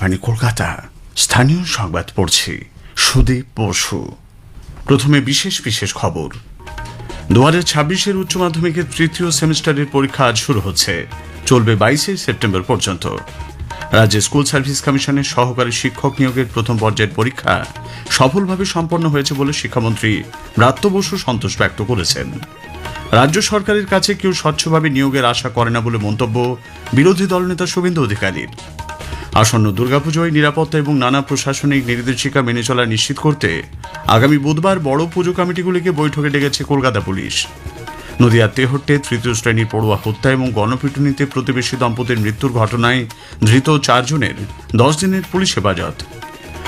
আকাশবাণী কলকাতা। স্থানীয় সংবাদ পড়ছি সুদীপ বসু। প্রথমে বিশেষ বিশেষ খবর। দু হাজার ছাব্বিশের উচ্চ মাধ্যমিকের তৃতীয় সেমিস্টারের পরীক্ষা আজ শুরু হচ্ছে। চলবে বাইশে সেপ্টেম্বর পর্যন্ত। রাজ্যে স্কুল সার্ভিস কমিশনের সহকারী শিক্ষক নিয়োগের প্রথম পর্যায়ের পরীক্ষা সফলভাবে সম্পন্ন হয়েছে বলে শিক্ষামন্ত্রী ব্রাত্য বসু সন্তোষ ব্যক্ত করেছেন। রাজ্য সরকারের কাছে কেউ স্বচ্ছভাবে নিয়োগের আশা করে না বলে মন্তব্য বিরোধী দলনেতা শুভেন্দু অধিকারীর। আসন্ন দুর্গাপুজোয় নিরাপত্তা এবং নানা প্রশাসনিক নির্দেশিকা মেনে চলা নিশ্চিত করতে আগামী বুধবার বড় পুজো কমিটিগুলিকে বৈঠকে ডেকেছে কলকাতা পুলিশ। নদিয়ার তেহট্টে তৃতীয় শ্রেণির পড়ুয়া হত্যা এবং গণপিটুনিতে প্রতিবেশী দম্পতির মৃত্যুর ঘটনায় ধৃত চারজনের দশ দিনের পুলিশ হেফাজত।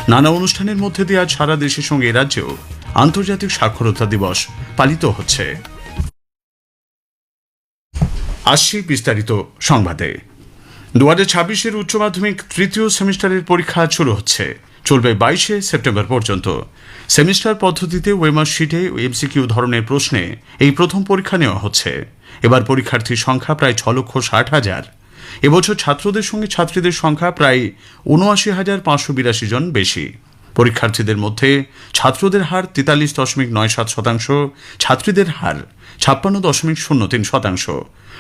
নানা অনুষ্ঠানের মধ্যে দিয়ে আজ সারা দেশের সঙ্গে রাজ্যেও আন্তর্জাতিক সাক্ষরতা দিবস পালিত হচ্ছে। আসছি বিস্তারিত সংবাদে। দু হাজার ছাব্বিশের উচ্চ মাধ্যমিক তৃতীয় সেমিস্টারের পরীক্ষা শুরু হচ্ছে। চলবে বাইশে সেপ্টেম্বর পর্যন্ত। সেমিস্টার পদ্ধতিতে ওয়েমার শিটে এমসিকিউ ধরনের প্রশ্নে এই প্রথম পরীক্ষা নেওয়া হচ্ছে। এবার পরীক্ষার্থীর সংখ্যা প্রায় ছ লক্ষ ষাট হাজার। এবছর ছাত্রদের সঙ্গে ছাত্রীদের সংখ্যা প্রায় উনআশি হাজার পাঁচশো বিরাশি জন বেশি। পরীক্ষার্থীদের মধ্যে ছাত্রদের হার তেতাল্লিশ দশমিক নয় সাত শতাংশ, ছাত্রীদের হার ছাপ্পান্ন দশমিক শূন্য তিন শতাংশ।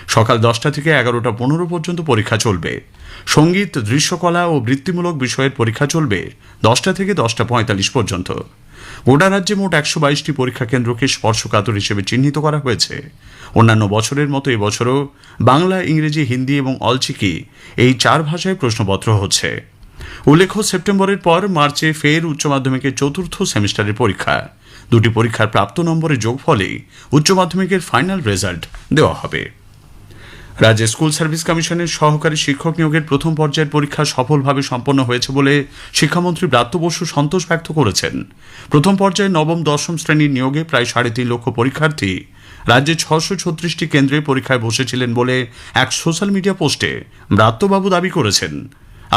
সকাল দশটা থেকে এগারোটা পনেরো পর্যন্ত পরীক্ষা চলবে। সংগীত, দৃশ্যকলা ও বৃত্তিমূলক বিষয়ের পরীক্ষা চলবে দশটা থেকে দশটা পঁয়তাল্লিশ পর্যন্ত। গোটা রাজ্যে মোট একশো বাইশটি পরীক্ষা কেন্দ্রকে স্পর্শকাতর হিসেবে চিহ্নিত করা হয়েছে। অন্যান্য বছরের মতো এবছরও বাংলা, ইংরেজি, হিন্দি এবং অলচিকি এই চার ভাষায় প্রশ্নপত্র হচ্ছে। উল্লেখ্য, সেপ্টেম্বরের পর মার্চে ফের উচ্চ মাধ্যমিকের চতুর্থ সেমিস্টারের পরীক্ষা। দুটি পরীক্ষার প্রাপ্ত নম্বরের যোগফলেই উচ্চ মাধ্যমিকের ফাইনাল রেজাল্ট দেওয়া হবে। রাজ্যে স্কুল সার্ভিস কমিশনের সহকারী শিক্ষক নিয়োগের প্রথম পর্যায়ের পরীক্ষা সফলভাবে সম্পন্ন হয়েছে বলে শিক্ষামন্ত্রী ব্রাত্য বসু সন্তোষ ব্যক্ত করেছেন। প্রথম পর্যায়ে নবম, দশম শ্রেণির নিয়োগে প্রায় সাড়ে তিন লক্ষ পরীক্ষার্থী রাজ্যে ছশো ছত্রিশটি কেন্দ্রে পরীক্ষায় বসেছিলেন বলে এক সোশ্যাল মিডিয়া পোস্টে ব্রাত্যবাবু দাবি করেছেন।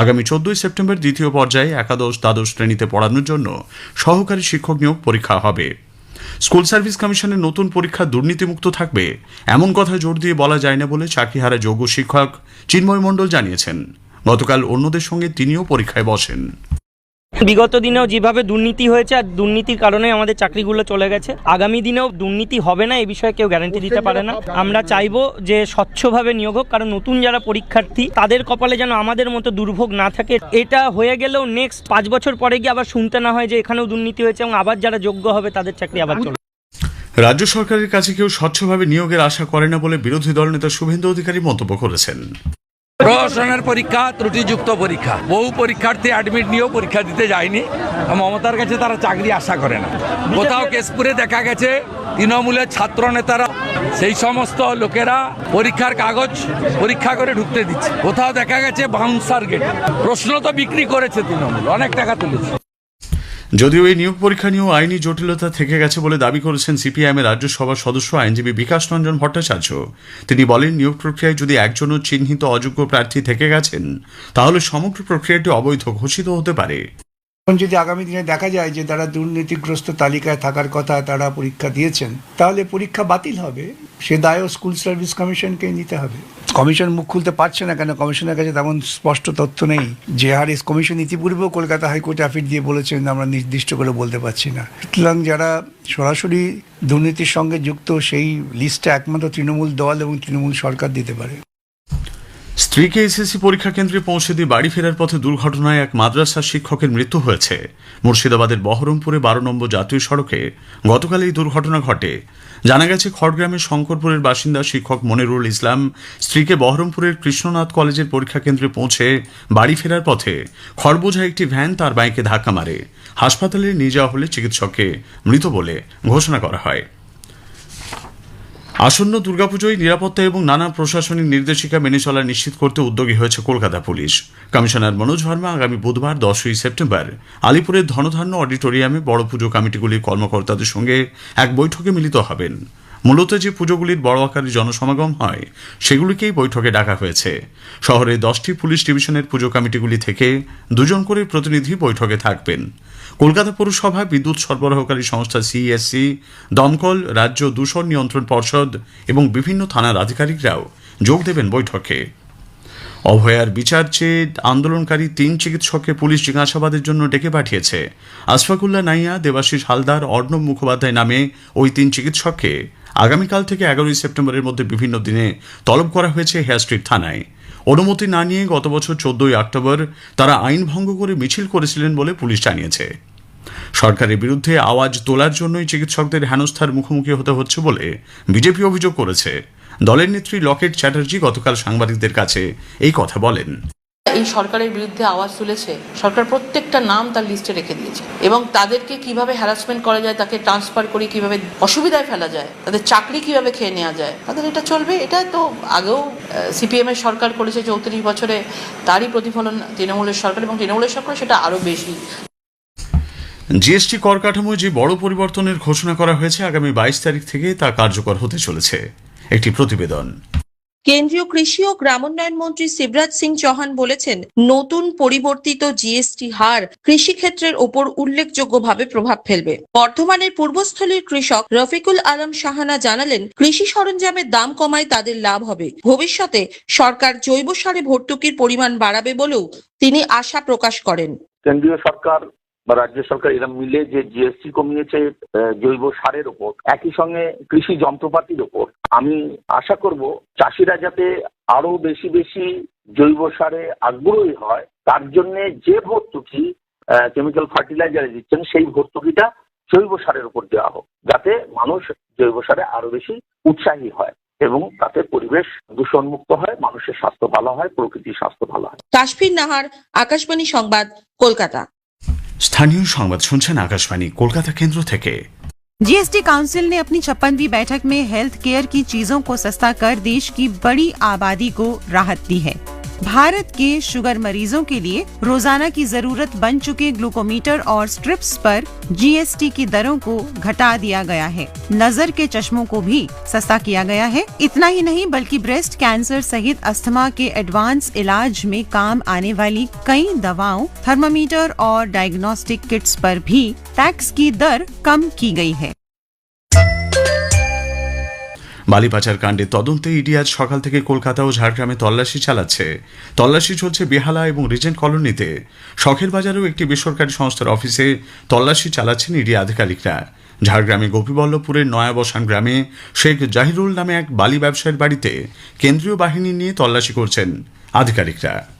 আগামী চোদ্দই সেপ্টেম্বর দ্বিতীয় পর্যায়ে একাদশ, দ্বাদশ শ্রেণীতে পড়ানোর জন্য সহকারী শিক্ষক নিয়োগ পরীক্ষা হবে। স্কুল সার্ভিস কমিশনের নতুন পরীক্ষা দুর্নীতিমুক্ত থাকবে। এমন কথা জোর দিয়ে বলা যায় না বলে চাকরিহারা যোগ্য শিক্ষক চিন্ময় মণ্ডল জানিয়েছেন। গতকাল অন্যদের সঙ্গে তিনিও পরীক্ষায় বসেন। বিগত দিনেও যেভাবে দুর্নীতি হয়েছে আর দুর্নীতির কারণে আমাদের চাকরিগুলো চলে গেছে, আগামী দিনেও দুর্নীতি হবে না এ বিষয়ে কেউ গ্যারান্টি দিতে পারে না। আমরা চাইব যে স্বচ্ছভাবে নিয়োগ হোক, কারণ নতুন যারা পরীক্ষার্থী, তাদের কপালে যেন আমাদের মতো দুর্ভোগ না থাকে। এটা হয়ে গেলেও নেক্সট পাঁচ বছর পরে গিয়ে আবার শুনতে না হয় যে এখানেও দুর্নীতি হয়েছে এবং আবার যারা যোগ্য হবে, তাদের চাকরি আবার চলবে। রাজ্য সরকারের কাছে কেউ স্বচ্ছভাবে নিয়োগের আশা করে না বলে বিরোধী দলনেতা শুভেন্দু অধিকারী মন্তব্য করেছেন। প্রহসনের পরীক্ষা, ত্রুটিযুক্ত পরীক্ষা। বহু পরীক্ষার্থী অ্যাডমিট নিয়েও পরীক্ষা দিতে যায়নি। মমতার কাছে তারা চাকরি আশা করে না। কোথাও কেশপুরে দেখা গেছে, তৃণমূলের ছাত্র নেতারা, সেই সমস্ত লোকেরা পরীক্ষার কাগজ পরীক্ষা করে ঢুকতে দিচ্ছে। কোথাও দেখা গেছে বাউন্সার গেট প্রশ্ন তো বিক্রি করেছে তৃণমূল, অনেক টাকা তুলেছে। যদিও এই নিয়োগ পরীক্ষা নিয়েও আইনি জটিলতা থেকে গেছে বলে দাবি করেছেন সিপিআইএম এর রাজ্যসভার সদস্য আইনজীবী বিকাশ রঞ্জন ভট্টাচার্য। তিনি বলেন, নিয়োগ প্রক্রিয়ায় যদি একজনও চিহ্নিত অযোগ্য প্রার্থী থেকে গেছেন, তাহলে সমগ্র প্রক্রিয়াটি অবৈধ, ঘোষিত হতে পারে। এখন যদি আগামী দিনে দেখা যায় যে তারা দুর্নীতিগ্রস্ত তালিকায় থাকার কথা তারা পরীক্ষা দিয়েছেন, তাহলে পরীক্ষা বাতিল হবে। সে দায়ও স্কুল সার্ভিস কমিশনকে নিতে হবে। কমিশন মুখ খুলতে পারছে না কেন? কমিশনের কাছে তেমন স্পষ্ট তথ্য নেই। যে হারে কমিশন ইতিপূর্বেও কলকাতা হাইকোর্টে আফিট দিয়ে বলেছেন, আমরা নির্দিষ্ট করে বলতে পারছি না। সুতরাং যারা সরাসরি দুর্নীতির সঙ্গে যুক্ত, সেই লিস্টটা একমাত্র তৃণমূল দল এবং তৃণমূল সরকার দিতে পারে। স্ত্রীকে এসএসসি পরীক্ষা কেন্দ্রে পৌঁছে দিয়ে বাড়ি ফেরার পথে দুর্ঘটনায় এক মাদ্রাসার শিক্ষকের মৃত্যু হয়েছে। মুর্শিদাবাদের বহরমপুরে বারো নম্বর জাতীয় সড়কে গতকাল এই দুর্ঘটনা ঘটে। জানা গেছে, খড়গ্রামের শঙ্করপুরের বাসিন্দা শিক্ষক মনিরুল ইসলাম স্ত্রীকে বহরমপুরের কৃষ্ণনাথ কলেজের পরীক্ষা কেন্দ্রে পৌঁছে বাড়ি ফেরার পথে খড়বোঝা একটি ভ্যান তার বাইকে ধাক্কা মারে। হাসপাতালে নিয়ে যাওয়া হলে চিকিৎসককে মৃত বলে ঘোষণা করা হয়। আসন্ন দুর্গাপুজোয় নিরাপত্তা এবং নানা প্রশাসনিক নির্দেশিকা মেনে চলা নিশ্চিত করতে উদ্যোগী হয়েছে কলকাতা পুলিশ। কমিশনার মনোজ ভার্মা আগামী বুধবার দশই সেপ্টেম্বর আলিপুরের ধনধান্য অডিটোরিয়ামে বড় পুজো কমিটিগুলির কর্মকর্তাদের সঙ্গে এক বৈঠকে মিলিত হবেন। মূলত যে পুজোগুলির বড় আকারে জনসমাগম হয়, সেগুলিকেই বৈঠকে ডাকা হয়েছে। শহরে দশটি পুলিশ ডিভিশনের পুজো কমিটিগুলি থেকে দুজন করে প্রতিনিধি বৈঠকে থাকবেন। কলকাতা পৌরসভা বিদ্যুৎ সরবরাহকারী সংস্থা সিএসসি দমকল, রাজ্য দূষণ নিয়ন্ত্রণ পর্ষদ এবং বিভিন্ন থানার আধিকারিকরাও যোগ দেবেন বৈঠকে। অভয়ার বিচার চেয়ে আন্দোলনকারী তিন চিকিৎসককে পুলিশ জিজ্ঞাসাবাদের জন্য ডেকে পাঠিয়েছে। আশফাকুল্লা নাইয়া, দেবাশিস হালদার, অর্ণব মুখোপাধ্যায় নামে ওই তিন চিকিৎসককে আগামীকাল থেকে এগারোই সেপ্টেম্বরের মধ্যে বিভিন্ন দিনে তলব করা হয়েছে হেয়ার স্ট্রিট থানায়। অনুমতি না নিয়ে গত বছর চোদ্দই অক্টোবর তারা আইন ভঙ্গ করে মিছিল করেছিলেন বলে পুলিশ জানিয়েছে। সরকারের বিরুদ্ধে আওয়াজ তোলার জন্যই চিকিৎসকদের হেনস্থার মুখোমুখি হতে হচ্ছে বলে বিজেপি অভিযোগ করেছে। দলের নেত্রী লকেট চ্যাটার্জি গতকাল সাংবাদিকদের কাছে এই কথা বলেন। এই সরকারের বিরুদ্ধে আওয়াজ তুলেছে, সরকার প্রত্যেকটা নাম তার লিস্টে রেখে দিয়েছে। এবং তাদেরকে কীভাবে হ্যারাসমেন্ট করা যায়, তাকে ট্রান্সফার করে কীভাবে অসুবিধায় ফেলা যায়, তাদের চাকরি কীভাবে খেয়ে নেওয়া যায়, তাদের এটা চলবে। এটা তো আগেও সিপিএম এর সরকার করেছে চৌত্রিশ বছরে, তারই প্রতিফলন তৃণমূলের সরকার এবং তৃণমূলের সরকার সেটা আরও বেশি। জিএসটি কর কাঠামোয় যে বড় পরিবর্তনের ঘোষণা করা হয়েছে, আগামী বাইশ তারিখ থেকে তা কার্যকর হতে চলেছে। একটি প্রতিবেদন। কেন্দ্রীয় কৃষি ও গ্রামোন্নয়ন মন্ত্রী শিবরাজ সিং চৌহান বলেছেন, নতুন পরিবর্তিত জিএসটি হার কৃষিক্ষেত্রের ওপর উল্লেখযোগ্যভাবে প্রভাব ফেলবে। বর্ধমানের পূর্বস্থলীর কৃষক রফিকুল আলম সাহানা জানালেন, কৃষি সরঞ্জামের দাম কমায় তাদের লাভ হবে। ভবিষ্যতে সরকার জৈব সারে ভর্তুকির পরিমাণ বাড়াবে বলেও তিনি আশা প্রকাশ করেন। কেন্দ্রীয় সরকার বা রাজ্য সরকার এরা মিলে যে জিএসটি কমিয়েছে জৈব সারের ওপর, একই সঙ্গে কৃষি যন্ত্রপাতির ওপর। আমি আশা করব চাষিরা যাতে আরও বেশি বেশি জৈব সারে আগ্রহী হয়, তার জন্য যে ভর্তুকি কেমিক্যাল ফার্টিলাইজার দিচ্ছেন, সেই ভর্তুকিটা জৈব সারের উপর দেওয়া হোক, যাতে মানুষ জৈব সারে আরও বেশি উৎসাহী হয় এবং তাতে পরিবেশ দূষণমুক্ত হয়, মানুষের স্বাস্থ্য ভালো হয়, প্রকৃতির স্বাস্থ্য ভালো হয়। কাশ্মীর নাহার, আকাশবাণী সংবাদ, কলকাতা। স্থানীয় সংবাদ শুনছেন আকাশবাণী কলকাতা কেন্দ্র থেকে जीएसटी काउंसिल ने अपनी छप्पनवीं बैठक में हेल्थ केयर की चीजों को सस्ता कर देश की बड़ी आबादी को राहत दी है भारत के शुगर मरीजों के लिए रोज़ाना की ज़रूरत बन चुके ग्लूकोमीटर और स्ट्रिप्स पर जीएसटी की दरों को घटा दिया गया है। नज़र के चश्मों को भी सस्ता किया गया है। इतना ही नहीं, बल्कि ब्रेस्ट कैंसर सहित अस्थमा के एडवांस इलाज में काम आने वाली कई दवाओं, थर्मामीटर और डायग्नोस्टिक किट्स पर भी टैक्स की दर कम की गई है। বালি পাচার কাণ্ডের তদন্তে ইডি আজ সকাল থেকে কলকাতা ও ঝাড়গ্রামে তল্লাশি চালাচ্ছে। তল্লাশি চলছে বেহালা এবং রিজেন্ট কলোনিতে। শখের বাজারেও একটি বেসরকারি সংস্থার অফিসে তল্লাশি চালাচ্ছেন ইডি আধিকারিকরা। ঝাড়গ্রামে গোপীবল্লভপুরের নয়াবসান গ্রামে শেখ জাহিরুল নামে এক বালি ব্যবসায়ীর বাড়িতে কেন্দ্রীয় বাহিনী নিয়ে তল্লাশি করছেন আধিকারিকরা।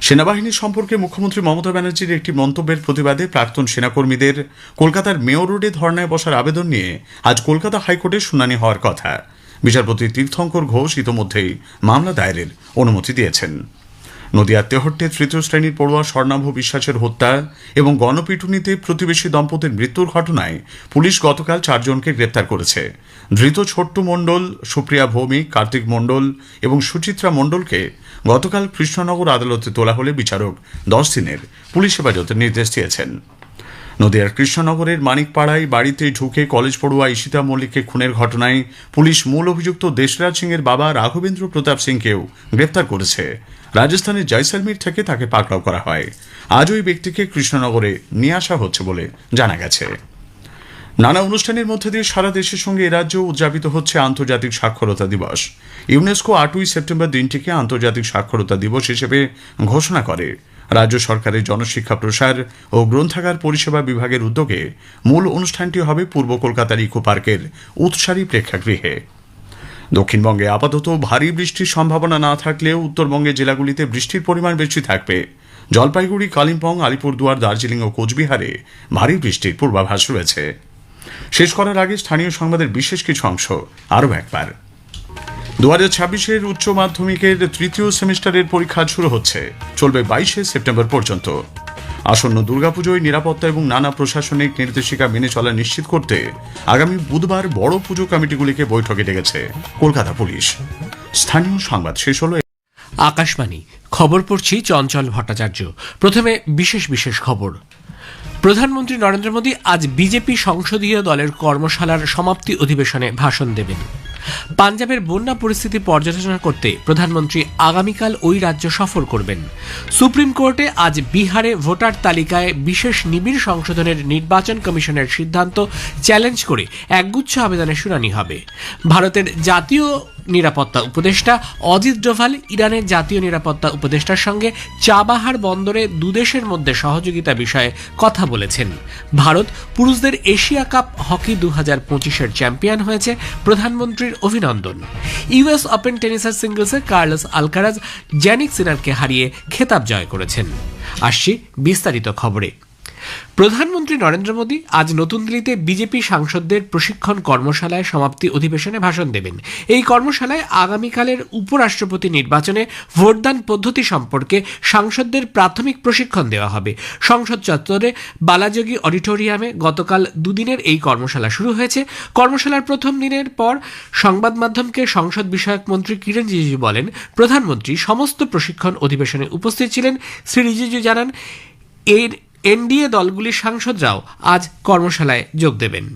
সেনাবাহিনী সম্পর্কে মুখ্যমন্ত্রী মমতা ব্যানার্জির একটি মন্তব্যের প্রতিবাদে প্রাক্তন সেনাকর্মীদের কলকাতার মেয়র রোডে ধর্নায় বসার আবেদন নিয়ে আজ কলকাতা হাইকোর্টে শুনানি হওয়ার কথা। বিচারপতি তীর্থঙ্কর ঘোষ ইতোমধ্যেই মামলা দায়েরের অনুমতি দিয়েছেন। নদিয়ার তেহট্টে তৃতীয় শ্রেণির পড়ুয়া স্বর্ণাভ বিশ্বাসের হত্যা এবং গণপিটুনিতে প্রতিবেশী দম্পতির মৃত্যুর ঘটনায় পুলিশ গতকাল চারজনকে গ্রেপ্তার করেছে। ধৃত ছোট্ট মণ্ডল সুপ্রিয়া ভৌমিক, কার্তিক মণ্ডল এবং সুচিত্রা মণ্ডলকে গতকাল কৃষ্ণনগর আদালতে তোলা হলে বিচারক দশ দিনের পুলিশ হেফাজতের নির্দেশ দিয়েছেন। নদিয়ার কৃষ্ণনগরের মানিকপাড়ায় বাড়িতে ঢুকে কলেজ পড়ুয়া ঈশিতা মল্লিককে খুনের ঘটনায় পুলিশ মূল অভিযুক্ত দেশরাজ সিং এর বাবা রাঘবেন্দ্র প্রতাপ সিংকেও গ্রেপ্তার করেছে। রাজস্থানের জয়সালমীর থেকে তাকে পাকড়াও করা হয়। আজ ওই ব্যক্তিকে কৃষ্ণনগরে নিয়ে আসা হচ্ছে বলে জানা গেছে। নানা অনুষ্ঠানের মধ্যে দিয়ে সারা দেশের সঙ্গে এ রাজ্যেও উদযাপিত হচ্ছে আন্তর্জাতিক সাক্ষরতা দিবস। ইউনেস্কো আটই সেপ্টেম্বর দিনটিকে আন্তর্জাতিক সাক্ষরতা দিবস হিসেবে ঘোষণা করে। রাজ্য সরকারের জনশিক্ষা প্রসার ও গ্রন্থাগার পরিষেবা বিভাগের উদ্যোগে মূল অনুষ্ঠানটি হবে পূর্ব কলকাতার ইকো পার্কের উৎসারী প্রেক্ষাগৃহে। দক্ষিণবঙ্গে আপাতত ভারী বৃষ্টির সম্ভাবনা না থাকলেও উত্তরবঙ্গের জেলাগুলিতে বৃষ্টির পরিমাণ বেশি থাকবে। জলপাইগুড়ি, কালিম্পং, আলিপুরদুয়ার, দার্জিলিং ও কোচবিহারে ভারী বৃষ্টির পূর্বাভাস রয়েছে। শেষ করার আগে স্থানীয় সংবাদের বিশেষ কিছু অংশ। আরও একবার। দু হাজার ছাব্বিশের উচ্চ মাধ্যমিকের তৃতীয় সেমিস্টারের পরীক্ষা শুরু হচ্ছে। চলবে বাইশে সেপ্টেম্বর পর্যন্ত। আসন্ন দুর্গাপুজোয় নিরাপত্তা এবং নানা প্রশাসনিক নির্দেশিকা মেনে চলা নিশ্চিত করতে আগামী বুধবার বড় পুজো কমিটিগুলিকে বৈঠকে ডেকেছে কলকাতা পুলিশ। স্থানীয় সংবাদ শেষ হলো। আকাশবাণী, খবর পড়ছি চঞ্চল ভট্টাচার্য। প্রথমে বিশেষ বিশেষ খবর। প্রধানমন্ত্রী নরেন্দ্র মোদী আজ বিজেপি সংসদীয় দলের কর্মশালার সমাপ্তি অধিবেশনে ভাষণ দেবেন। পাঞ্জাবের বন্যা পরিস্থিতি পর্যালোচনা করতে প্রধানমন্ত্রী আগামীকাল ওই রাজ্য সফর করবেন। সুপ্রিম কোর্টে আজ বিহারে ভোটার তালিকায় বিশেষ নিবিড় সংশোধনের নির্বাচন কমিশনের সিদ্ধান্ত চ্যালেঞ্জ করে একগুচ্ছ আবেদনের শুনানি হবে। ভারতের জাতীয় নিরাপত্তা উপদেষ্টা অজিত ডোভাল ইরানের জাতীয় নিরাপত্তা উপদেষ্টার সঙ্গে চাবাহার বন্দরে দুদেশের মধ্যে সহযোগিতা বিষয়ে কথা বলেছেন। ভারত পুরুষদের এশিয়া কাপ হকি দু হাজার পঁচিশের চ্যাম্পিয়ন হয়েছে প্রধানমন্ত্রীর অভিনন্দন। ইউএস ওপেন টেনিসের সিঙ্গলসে কার্লস আলকারাজ, জ্যানিক সিনারকে হারিয়ে খেতাব জয় করেছেন। আসছি বিস্তারিত খবরে। প্রধানমন্ত্রী নরেন্দ্র মোদী আজ নতুন দিল্লিতে বিজেপি সাংসদদের প্রশিক্ষণ কর্মশালায় সমাপ্তি অধিবেশনে ভাষণ দেবেন। এই কর্মশালায় আগামীকালের উপরাষ্ট্রপতি নির্বাচনে ভোটদান পদ্ধতি সম্পর্কে সাংসদদের প্রাথমিক প্রশিক্ষণ দেওয়া হবে। সংসদ চত্বরে বালাযোগী অডিটোরিয়ামে গতকাল দুদিনের এই কর্মশালা শুরু হয়েছে। কর্মশালার প্রথম দিনের পর সংবাদ মাধ্যমকে সংসদ বিষয়ক মন্ত্রী কিরণ রিজিজু বলেন, প্রধানমন্ত্রী সমস্ত প্রশিক্ষণ অধিবেশনে উপস্থিত ছিলেন। শ্রী রিজিজু জানান, এর এনডিএ দলগুলির সাংসদরাও আজ কর্মশালায় যোগ দেবেন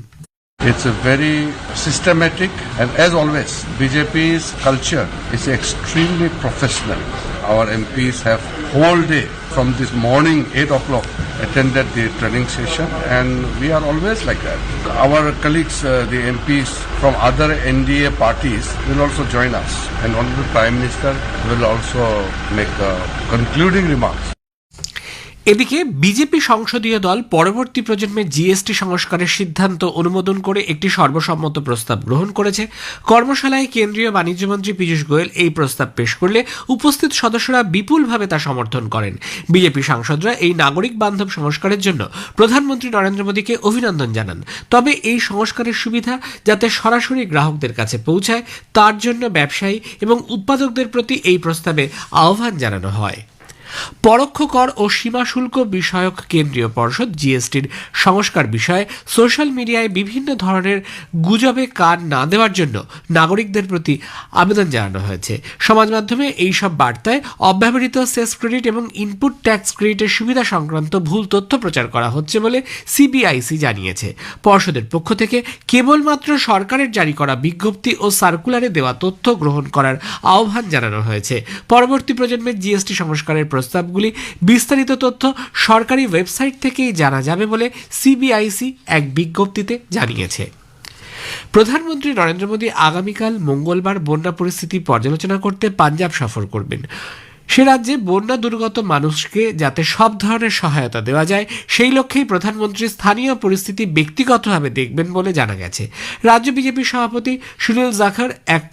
It's a very systematic and as always, BJP's culture is extremely professional. Our MPs have whole day from this morning 8 o'clock attended the training session and we are always like that. Our colleagues, uh, the MPs from other NDA parties will also join us and Honorable Prime Minister will also make the concluding remarks. এদিকে BJP সংসদীয় দল পরবর্তী প্রজন্মের GST সংস্কারের সিদ্ধান্ত অনুমোদন করে একটি সর্বসম্মত প্রস্তাব গ্রহণ করেছে। কর্মশালায় কেন্দ্রীয় বাণিজ্যমন্ত্রী পীযূষ গোয়েল এই প্রস্তাব পেশ করলে উপস্থিত সদস্যরা বিপুলভাবে তা সমর্থন করেন। বিজেপি সাংসদরা এই নাগরিক বান্ধব সংস্কারের জন্য প্রধানমন্ত্রী নরেন্দ্র মোদীকে অভিনন্দন জানান। তবে এই সংস্কারের সুবিধা যাতে সরাসরি গ্রাহকদের কাছে পৌঁছায়, তার জন্য ব্যবসায়ী এবং উৎপাদকদের প্রতি এই প্রস্তাবে আহ্বান জানানো হয়। পরোক্ষ কর ও সীমা শুল্ক বিষয়ক কেন্দ্রীয় পর্ষদ, জিএসটির সংস্কার বিষয়ে সোশ্যাল মিডিয়ায় বিভিন্ন ধরনের গুজবে কান না দেওয়ার জন্য নাগরিকদের প্রতি আবেদন জানানো হয়েছে। সমাজ মাধ্যমে এইসব বার্তায় অব্যবহৃত সেস ক্রেডিট এবং ইনপুট ট্যাক্স ক্রেডিটের সুবিধা সংক্রান্ত ভুল তথ্য প্রচার করা হচ্ছে বলে সিবিআইসি জানিয়েছে। পর্ষদের পক্ষ থেকে কেবলমাত্র সরকারের জারি করা বিজ্ঞপ্তি ও সার্কুলারে দেওয়া তথ্য গ্রহণ করার আহ্বান জানানো হয়েছে। পরবর্তী প্রজন্মের জিএসটি সংস্কারের প্রস্তাবগুলি বিস্তারিত তথ্য সরকারি ওয়েবসাইট থেকেই জানা যাবে বলে সিবিআইসি এক বিজ্ঞপ্তিতে জানিয়েছে। প্রধানমন্ত্রী নরেন্দ্র মোদী আগামীকাল মঙ্গলবার বন্যা পরিস্থিতি পর্যালোচনা করতে পাঞ্জাব সফর করবেন। সে রাজ্যে বন্যা দুর্গত মানুষকে যাতে সব ধরনের সহায়তা দেওয়া যায়, সেই লক্ষ্যেই প্রধানমন্ত্রী স্থানীয় পরিস্থিতি ব্যক্তিগতভাবে দেখবেন বলে জানা গেছে। রাজ্য বিজেপির সভাপতি সুনীল জাখর এক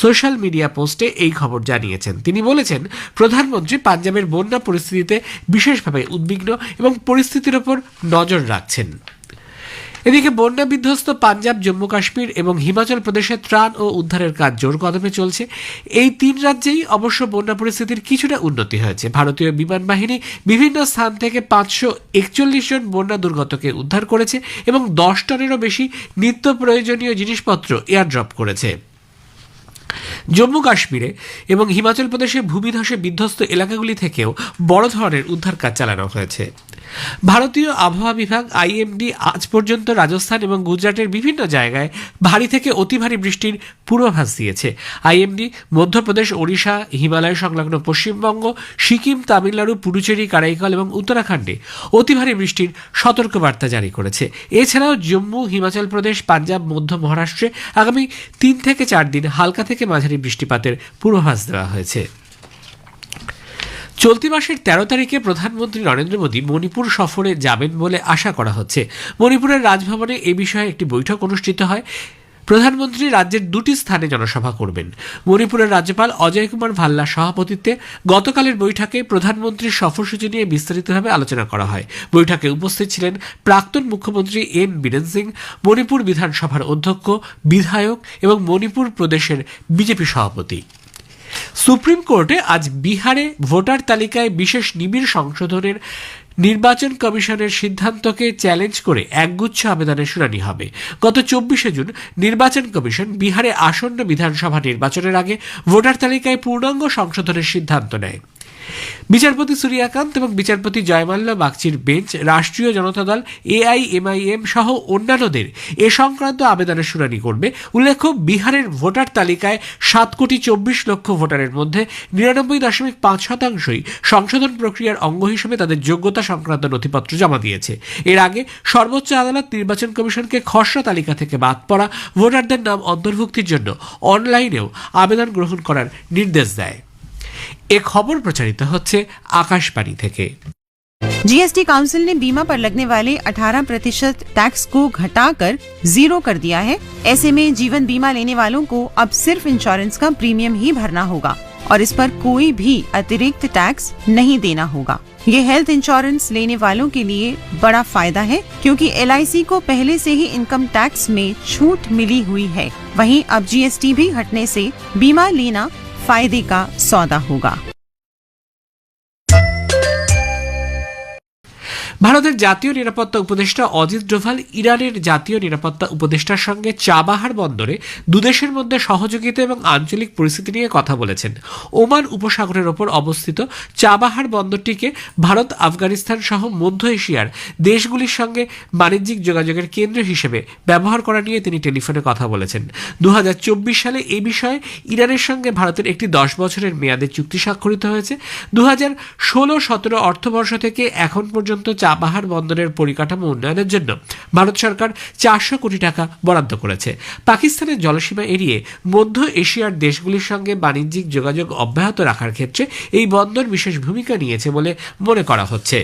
সোশ্যাল মিডিয়া পোস্টে এই খবর জানিয়েছেন। তিনি বলেছেন, প্রধানমন্ত্রী পাঞ্জাবের বন্যা পরিস্থিতিতে বিশেষভাবে উদ্বিগ্ন এবং পরিস্থিতির ওপর নজর রাখছেন। এদিকে বন্যা বিধ্বস্ত পাঞ্জাব, জম্মু কাশ্মীর এবং হিমাচল প্রদেশে ত্রাণ ও উদ্ধারের কাজ জোর কদমে চলছে। এই তিন রাজ্যেই অবশ্য বন্যা পরিস্থিতির কিছুটা উন্নতি হয়েছে। ভারতীয় বিমান বাহিনী বিভিন্ন স্থান থেকে পাঁচশো একচল্লিশ জন বন্যা দুর্গতকে উদ্ধার করেছে এবং দশ টনেরও বেশি নিত্য প্রয়োজনীয় জিনিসপত্র এয়ারড্রপ করেছে। জম্মু কাশ্মীরে এবং হিমাচল প্রদেশে ভূমিধসে বিধ্বস্ত এলাকাগুলি থেকেও বড় ধরনের উদ্ধার কাজ চালানো হয়েছে। ভারতীয় আবহাওয়া বিভাগ আইএমডি আজ পর্যন্ত রাজস্থান এবং গুজরাটের বিভিন্ন জায়গায় ভারী থেকে অতি ভারী বৃষ্টির পূর্বাভাস দিয়েছে। আইএমডি মধ্যপ্রদেশ, ওড়িশা, হিমালয় সংলগ্ন পশ্চিমবঙ্গ, সিকিম, তামিলনাড়ু, পুডুচেরি, কারাইকাল এবং উত্তরাখণ্ডে অতি ভারী বৃষ্টির সতর্কবার্তা জারি করেছে। এছাড়াও জম্মু, হিমাচল প্রদেশ, পাঞ্জাব, মধ্য মহারাষ্ট্রে আগামী তিন থেকে চার দিন হালকা থেকে মাঝারি বৃষ্টিপাতের পূর্বাভাস দেওয়া হয়েছে। চলতি মাসের তেরো তারিখে প্রধানমন্ত্রী নরেন্দ্র মোদী মণিপুর সফরে যাবেন বলে আশা করা হচ্ছে। মণিপুরের রাজভবনে এ বিষয়ে একটি বৈঠক অনুষ্ঠিত হয়। প্রধানমন্ত্রী রাজ্যের দুটি স্থানে জনসভা করবেন। মণিপুরের রাজ্যপাল অজয় কুমার ভাল্লার সভাপতিত্বে গতকালের বৈঠকে প্রধানমন্ত্রীর সফরসূচি নিয়ে বিস্তারিতভাবে আলোচনা করা হয়। বৈঠকে উপস্থিত ছিলেন প্রাক্তন মুখ্যমন্ত্রী এন বীরেন সিং, মণিপুর বিধানসভার অধ্যক্ষ, বিধায়ক এবং মণিপুর প্রদেশের বিজেপি সভাপতি। সুপ্রিম কোর্টে আজ বিহারে ভোটার তালিকায় বিশেষ নিবিড় সংশোধনের নির্বাচন কমিশনের সিদ্ধান্তকে চ্যালেঞ্জ করে একগুচ্ছ আবেদনের শুনানি হবে। গত চব্বিশে জুন নির্বাচন কমিশন বিহারে আসন্ন বিধানসভা নির্বাচনের আগে ভোটার তালিকায় পূর্ণাঙ্গ সংশোধনের সিদ্ধান্ত নেয়। বিচারপতি সূর্যাকান্ত এবং বিচারপতি জয়মাল্য বাগচির বেঞ্চ, রাষ্ট্রীয় জনতা দল এআইএমআইএম সহ অন্যান্যদের এ সংক্রান্ত আবেদনের শুনানি করবে। উল্লেখ্য, বিহারের ভোটার তালিকায় সাত কোটি চব্বিশ লক্ষ ভোটারের মধ্যে নিরানব্বই দশমিক পাঁচ শতাংশই সংশোধন প্রক্রিয়ার অঙ্গ হিসেবে তাদের যোগ্যতা সংক্রান্ত নথিপত্র জমা দিয়েছে। এর আগে সর্বোচ্চ আদালত নির্বাচন কমিশনকে খসড়া তালিকা থেকে বাদ পড়া ভোটারদের নাম অন্তর্ভুক্তির জন্য অনলাইনেও আবেদন গ্রহণ করার নির্দেশ দেয়। এ খবর প্রচারিত হচ্ছে আকাশবাণী থেকে जीएसटी काउंसिल ने बीमा पर लगने वाले 18 प्रतिशत टैक्स को घटाकर जीरो कर दिया है ऐसे में जीवन बीमा लेने वालों को अब सिर्फ इंश्योरेंस का प्रीमियम ही भरना होगा और इस पर कोई भी अतिरिक्त टैक्स नहीं देना होगा ये हेल्थ इंश्योरेंस लेने वालों के लिए बड़ा फायदा है क्योंकि एल को पहले से ही इनकम टैक्स में छूट मिली हुई है वहीं अब जीएसटी भी हटने से बीमा लेना फ़ायदे का सौदा होगा। ভারতের জাতীয় নিরাপত্তা উপদেষ্টা অজিত ডোভাল ইরানের জাতীয় নিরাপত্তা উপদেষ্টার সঙ্গে চাবাহার বন্দরে দুদেশের মধ্যে সহযোগিতা এবং আঞ্চলিক পরিস্থিতি নিয়ে কথা বলেছেন। ওমান উপসাগরের ওপর অবস্থিত চাবাহার বন্দরটিকে ভারত, আফগানিস্তান সহ মধ্য এশিয়ার দেশগুলির সঙ্গে বাণিজ্যিক যোগাযোগের কেন্দ্র হিসেবে ব্যবহার করা নিয়ে তিনি টেলিফোনে কথা বলেছেন। দু হাজার চব্বিশ সালে এই বিষয়ে ইরানের সঙ্গে ভারতের একটি দশ বছরের মেয়াদে চুক্তি স্বাক্ষরিত হয়েছে। দু হাজার ষোলো সতেরো অর্থবর্ষ থেকে এখন পর্যন্ত চাবাহার বন্দরের পরিকাঠামো উন্নয়নের জন্য ভারত সরকার চারশো কোটি টাকা বরাদ্দ করেছে। পাকিস্তানের জলসীমা এড়িয়ে মধ্য এশিয়ার দেশগুলির সঙ্গে বাণিজ্যিক যোগাযোগ অব্যাহত রাখার ক্ষেত্রে এই বন্দর বিশেষ ভূমিকা নিয়েছে বলে মনে করা হচ্ছে।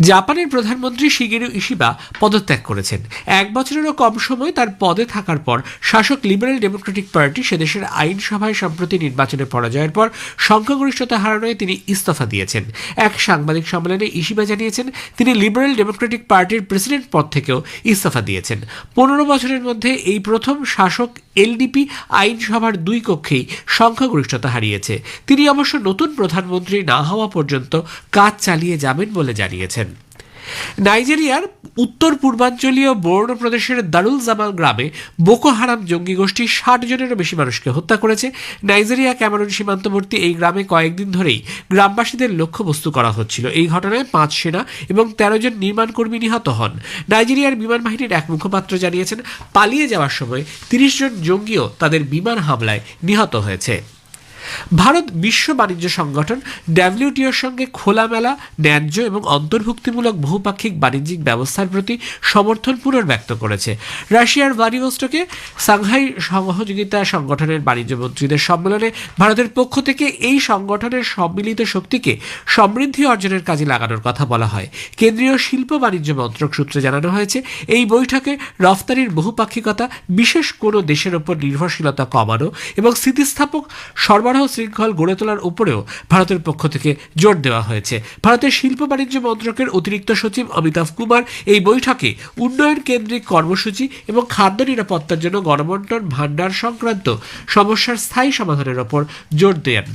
জাপানের প্রধানমন্ত্রী শিগেরু ইশিবা পদত্যাগ করেছেন। এক বছরেরও কম সময় তার পদে থাকার পর শাসক লিবারেল ডেমোক্রেটিক পার্টি সেদেশের আইনসভায় সম্প্রতি নির্বাচনে পরাজয়ের পর সংখ্যাগরিষ্ঠতা হারানোয় তিনি ইস্তফা দিয়েছেন। এক সাংবাদিক সম্মেলনে ইশিবা জানিয়েছেন, তিনি লিবারেল ডেমোক্রেটিক পার্টির প্রেসিডেন্ট পদ থেকেও ইস্তফা দিয়েছেন। পনেরো বছরের মধ্যে এই প্রথম শাসক এলডিপি আইনসভার দুই কক্ষেই সংখ্যাগরিষ্ঠতা হারিয়েছে। তিনি অবশ্য নতুন প্রধানমন্ত্রী না হওয়া পর্যন্ত কাজ চালিয়ে যাবেন বলে জানিয়েছেন। নাইজেরিয়ার উত্তর পূর্বাঞ্চলীয় বর্ণ প্রদেশের দারুল জামাল গ্রামে বোকো হারাম জঙ্গি গোষ্ঠী ষাট জনেরও বেশি মানুষকে হত্যা করেছে। নাইজেরিয়া ক্যামেরুন সীমান্তবর্তী এই গ্রামে কয়েকদিন ধরেই গ্রামবাসীদের লক্ষ্যবস্তু করা হচ্ছিল। এই ঘটনায় পাঁচ সেনা এবং তেরো জন নির্মাণ কর্মী নিহত হন। নাইজেরিয়ার বিমান বাহিনীর এক মুখপাত্র জানিয়েছেন, পালিয়ে যাওয়ার সময় তিরিশ জন জঙ্গিও তাদের বিমান হামলায় নিহত হয়েছে। ভারত বিশ্ব বাণিজ্য সংগঠন ডাব্লিউটিওর সঙ্গে খোলামেলা, ন্যায্য এবং অন্তর্ভুক্তিমূলক বহুপাক্ষিক বাণিজ্যিক ব্যবস্থার প্রতি সমর্থন পুনর্ব্যক্ত করেছে। রাশিয়ার ভ্লাদিভস্টকে সাংহাই সহযোগিতা সংগঠনের বাণিজ্য মন্ত্রীদের সম্মেলনে ভারতের পক্ষ থেকে এই সংগঠনের সম্মিলিত শক্তিকে সমৃদ্ধি অর্জনের কাজে লাগানোর কথা বলা হয়। কেন্দ্রীয় শিল্প বাণিজ্য মন্ত্রক সূত্রে জানানো হয়েছে, এই বৈঠকে রফতানির বহুপাক্ষিকতা বিশেষ কোনো দেশের ওপর নির্ভরশীলতা কমানো এবং স্থিতিস্থাপক সরবরাহ শৃঙ্খল গড়ে তোলার উপরেও ভারতের পক্ষ থেকে জোর দেওয়া হয়েছে। ভারতের শিল্প বাণিজ্য মন্ত্রকের অতিরিক্ত সচিব অমিতাভ কুমার এই বৈঠকে উন্নয়ন কেন্দ্রিক কর্মসূচি এবং খাদ্য নিরাপত্তার জন্য গণবন্টন ভাণ্ডার সংক্রান্ত সমস্যার স্থায়ী সমাধানের ওপর জোর দেন।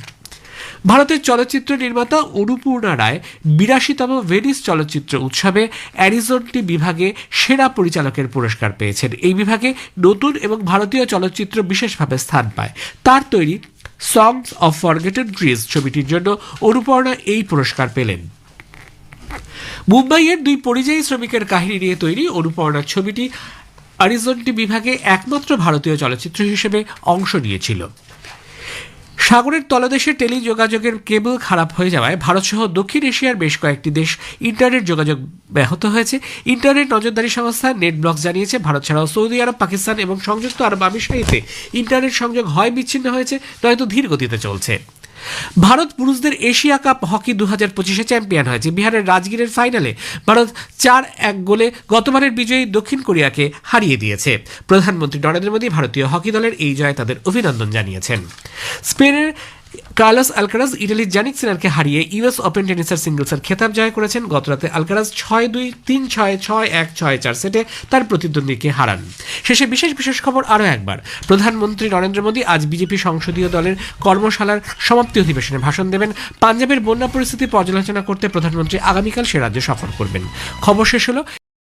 ভারতের চলচ্চিত্র নির্মাতা অনুপূর্ণা রায় বিরাশিতম ভেনিস চলচ্চিত্র উৎসবে অ্যারিজনটি বিভাগে সেরা পরিচালকের পুরস্কার পেয়েছেন। এই বিভাগে নতুন এবং ভারতীয় চলচ্চিত্র বিশেষভাবে স্থান পায়। তার তৈরি সংস অফ ফরগেটেড ট্রিজ ছবিটির জন্য অনুপর্ণা এই পুরস্কার পেলেন। মুম্বাইয়ের দুই পরিযায়ী শ্রমিকের কাহিনী নিয়ে তৈরি অনুপর্ণার ছবিটি আরিজনটি বিভাগে একমাত্র ভারতীয় চলচ্চিত্র হিসেবে অংশ নিয়েছিল। সাগরের তলদেশে টেলিযোগাযোগের কেবল খারাপ হয়ে যাওয়ায় ভারতসহ দক্ষিণ এশিয়ার বেশ কয়েকটি দেশ ইন্টারনেট যোগাযোগ ব্যাহত হয়েছে। ইন্টারনেট নজরদারি সংস্থা নেটব্লক জানিয়েছে, ভারত ছাড়াও সৌদি আরব, পাকিস্তান এবং সংযুক্ত আরব আমিরশাহীতে ইন্টারনেট সংযোগ হয় বিচ্ছিন্ন হয়েছে, নয়তো ধীর গতিতে চলছে। ভারত পুরুষদের এশিয়া কাপ হকি দু হাজার পঁচিশে চ্যাম্পিয়ন হয়েছে বিহারের রাজগীরের ফাইনালে ভারত চার এক গোলে গতবারের বিজয়ী দক্ষিণ কোরিয়াকে হারিয়ে দিয়েছে। প্রধানমন্ত্রী নরেন্দ্র মোদী ভারতীয় হকি দলের এই জয়ে তাদের অভিনন্দন জানিয়েছেন। স্পেনের কার্লোস আলকারাজ ইটালির জানিক সিনারকে হারিয়ে ইউএস ওপেন টেনিসের সিঙ্গলসের খেতাব জয় করেছেন। গতরাতে আলকারাজ ছয় দুই, তিন ছয় ছয় এক, ছয় চার সেটে তার প্রতিদ্বন্দ্বীকে হারান। শেষে বিশেষ বিশেষ খবর আরও একবার। প্রধানমন্ত্রী নরেন্দ্র মোদী আজ বিজেপি সংসদীয় দলের কর্মশালার সমাপ্তি অধিবেশনে ভাষণ দেবেন। পাঞ্জাবের বন্যা পরিস্থিতি পর্যালোচনা করতে প্রধানমন্ত্রী আগামীকাল সে রাজ্য সফর করবেন। খবর শেষ হলো